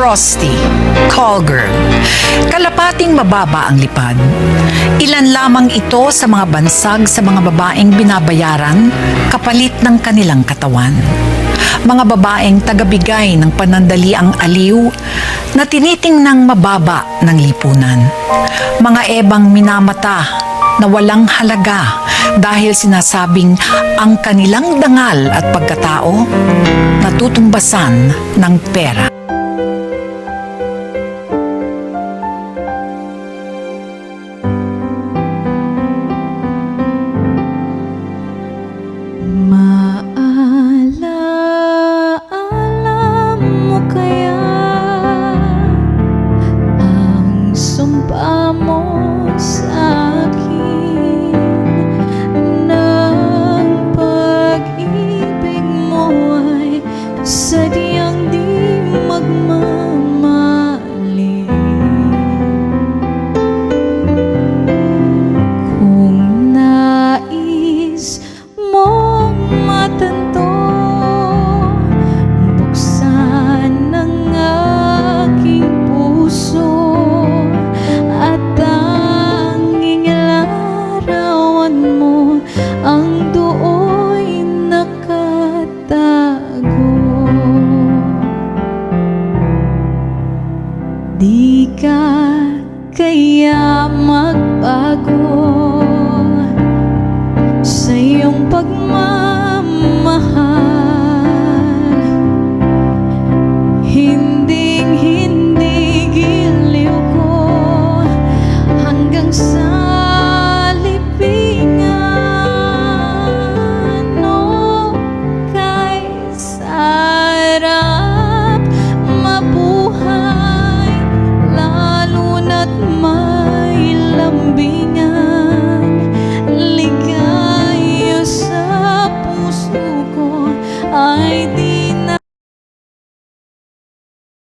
Frosty, Call Girl. Kalapating mababa ang lipad. Ilan lamang ito sa mga bansag sa mga babaeng binabayaran kapalit ng kanilang katawan. Mga babaeng tagabigay ng panandaliang aliw na tinitingnang mababa ng lipunan. Mga ebang minamata na walang halaga dahil sinasabing ang kanilang dangal at pagkatao natutumbasan ng pera. Kaya magbago 爱的